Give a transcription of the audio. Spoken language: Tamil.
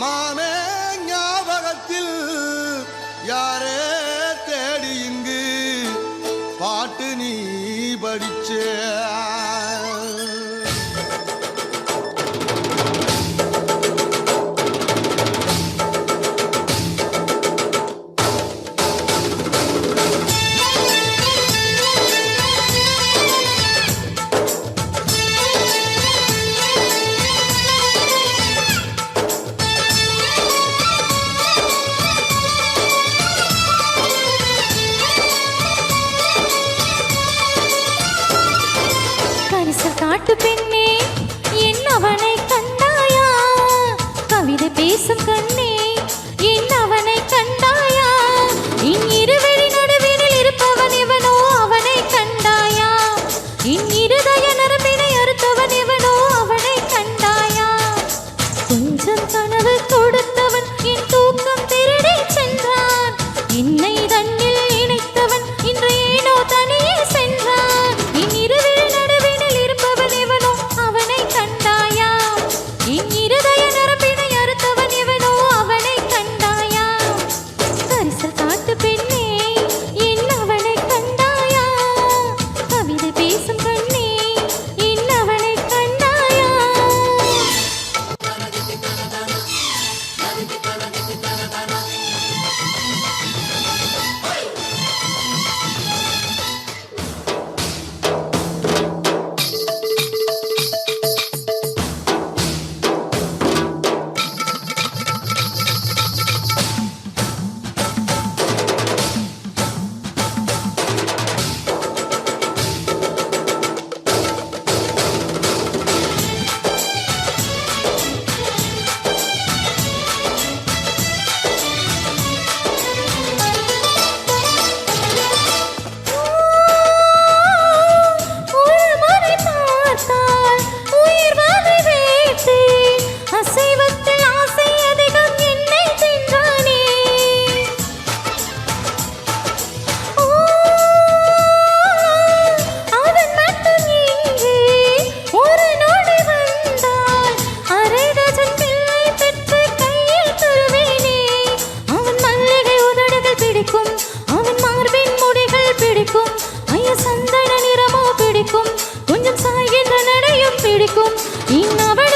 மானே ஞாபகத்தில் யாரே தேடி இங்கு பாட்டு நீ படிச்சே. പിടിക്കും ഇന്നവൾ